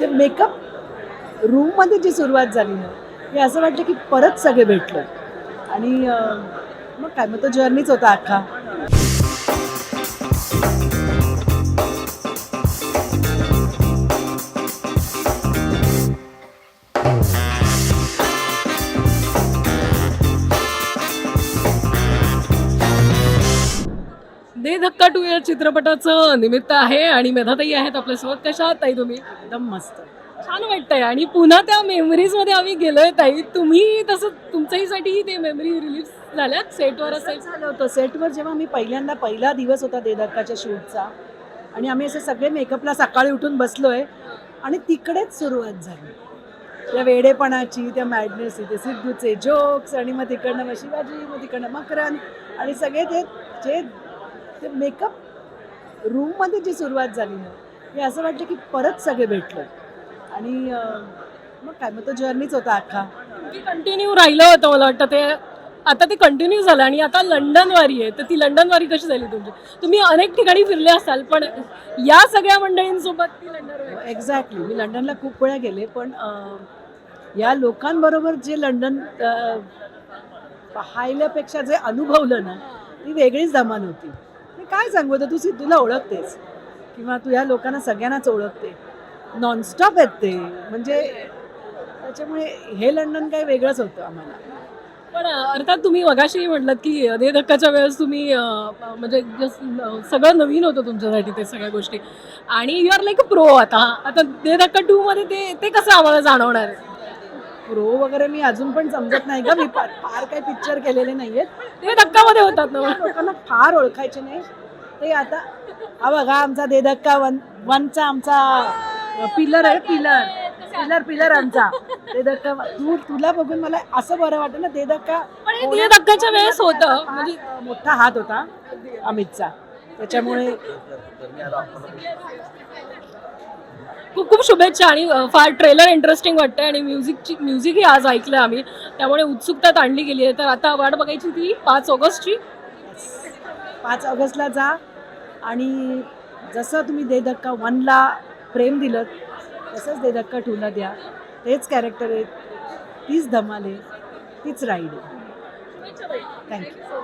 ते मेकअप रूममध्ये जी सुरुवात झाली ना हे असं वाटलं की परत सगळे भेटलं. आणि मग काय मग तो जर्नीच होता अख्खा दे धक्का टू या चित्रपटाचं निमित्त आहे आणि मेधाताई आहेत आपल्यासोबत. कशा आहात ताई तुम्ही? एकदम मस्त. छान वाटतंय. आणि पुन्हा त्या मेमरीजमध्ये आम्ही गेलोय ताई. तुम्ही तसं तुमच्याहीसाठी ते मेमरी रिलीज झाल्यात सेटवर असेल. असंच झालं होतं. सेटवर जेव्हा मी पहिल्यांदा पहिला दिवस होता देदक्काच्या शूटचा. आणि आम्ही असे सगळे मेकअपला सकाळी उठून बसलोय. आणि तिकडेच सुरुवात झाली. त्या वेडेपणाची त्या मॅडनेसची ते सिद्धूचे जोक्स आणि मग तिकडनं मग शिवाजी मग तिकडनं मकरन आणि सगळे ते जे ते मेकअप रूममध्ये जी सुरुवात झाली ना हे असं वाटलं की परत सगळे भेटलो. आणि मग काय मग तो जर्नीच होता अख्खा कंटिन्यू राहिलं होतं मला वाटतं. ते आता ते कंटिन्यू झालं आणि आता लंडन वारी आहे. तर ती लंडन वारी कशी झाली तुमची? तुम्ही अनेक ठिकाणी फिरले असाल पण या सगळ्या मंडळींसोबत ती लंडन एक्झॅक्टली मी लंडनला खूप वेळा गेले पण या लोकांबरोबर जे लंडन अं, पाहिल्यापेक्षा जे अनुभवलं ना ती वेगळीच धमाल होती. काय सांगू तर तू सिद्धूला ओळखतेस. किंवा तू ह्या लोकांना सगळ्यांनाच ओळखते. नॉनस्टॉप आहेत ते. म्हणजे त्याच्यामुळे हे लंडन काही वेगळंच होतं आम्हाला. पण अर्थात तुम्ही मगाशी म्हटलं की दे धक्काच्या वेळेस तुम्ही म्हणजे सगळं नवीन होतं तुमच्यासाठी ते सगळ्या गोष्टी. आणि यू आर लाईक प्रो आता. आता दे धक्का टू मध्ये ते ते कसं आम्हाला जाणवणार? आहे प्रो वगैरे मी अजून पण समजत नाही का मी फार फार काही पिक्चर केलेले नाही आहेत ते धक्कामध्ये होतात ना. त्या लोकांना फार ओळखायचे नाही. ते आता हा बघा आमचा देदक्का वन वनचा आमचा पिलर आहे पिलर पिलर पिलर आमचा. देदक्का तू तुला बघून मला असं बरं वाटतं ना पण हे दे धक्काच्या वेळेस होतं. म्हणजे मोठा हात होता अमितचा. त्याच्यामुळे खूप खूप शुभेच्छा आणि फार ट्रेलर इंटरेस्टिंग वाटतंय आणि म्युझिकची म्युझिकही आज ऐकलं आम्ही. त्यामुळे उत्सुकता ताणली गेली आहे. तर आता वाट बघायची ती पाच ऑगस्टची. पाच ऑगस्टला जा आणि जसं तुम्ही देदक्का वनला प्रेम दिलं तसंच देदक्का टूला द्या. तेच कॅरेक्टर आहेत. तीच धमाल आहे. तीच राईड आहे. थँक्यू